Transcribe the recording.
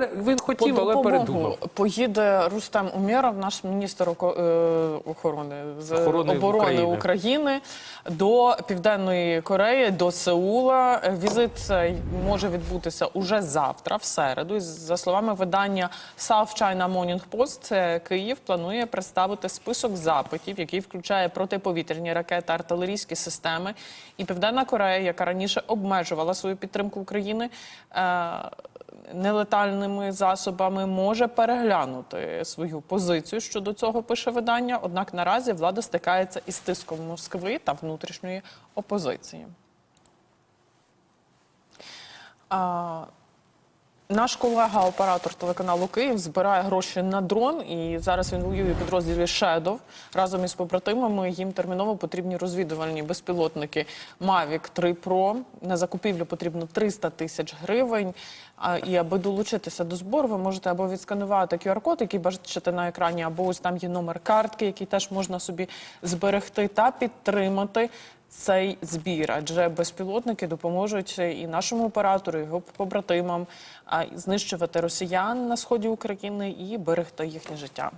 Він По хотів, але передумав. поїде Рустем Умєров, наш міністр е, охорони з оборони України. України. до Південної Кореї, до Сеула. Е, Візит може відбутися уже завтра, в середу. За словами видання South China Morning Post, е, Київ планує представити список запитів, який включає протиповітряні ракети, артилерійські системи. І Південна Корея, яка раніше обмежувала свою підтримку України. Нелетальними засобами може переглянути свою позицію щодо цього, пише видання. Однак наразі влада стикається із тиском Москви та внутрішньої опозиції. Наш колега, оператор телеканалу Київ, збирає гроші на дрон, і зараз він воює підрозділі Shadow. разом із побратимами. Їм терміново потрібні розвідувальні безпілотники Mavic 3 Pro. На закупівлю потрібно 300 тисяч гривень. І аби долучитися до збору, ви можете або відсканувати QR-код, який бачите на екрані, або ось там є номер картки, який теж можна собі зберегти та підтримати цей збір, адже безпілотники допоможуть і нашому оператору, і його побратимам знищувати росіян на сході України і берегти їхнє життя.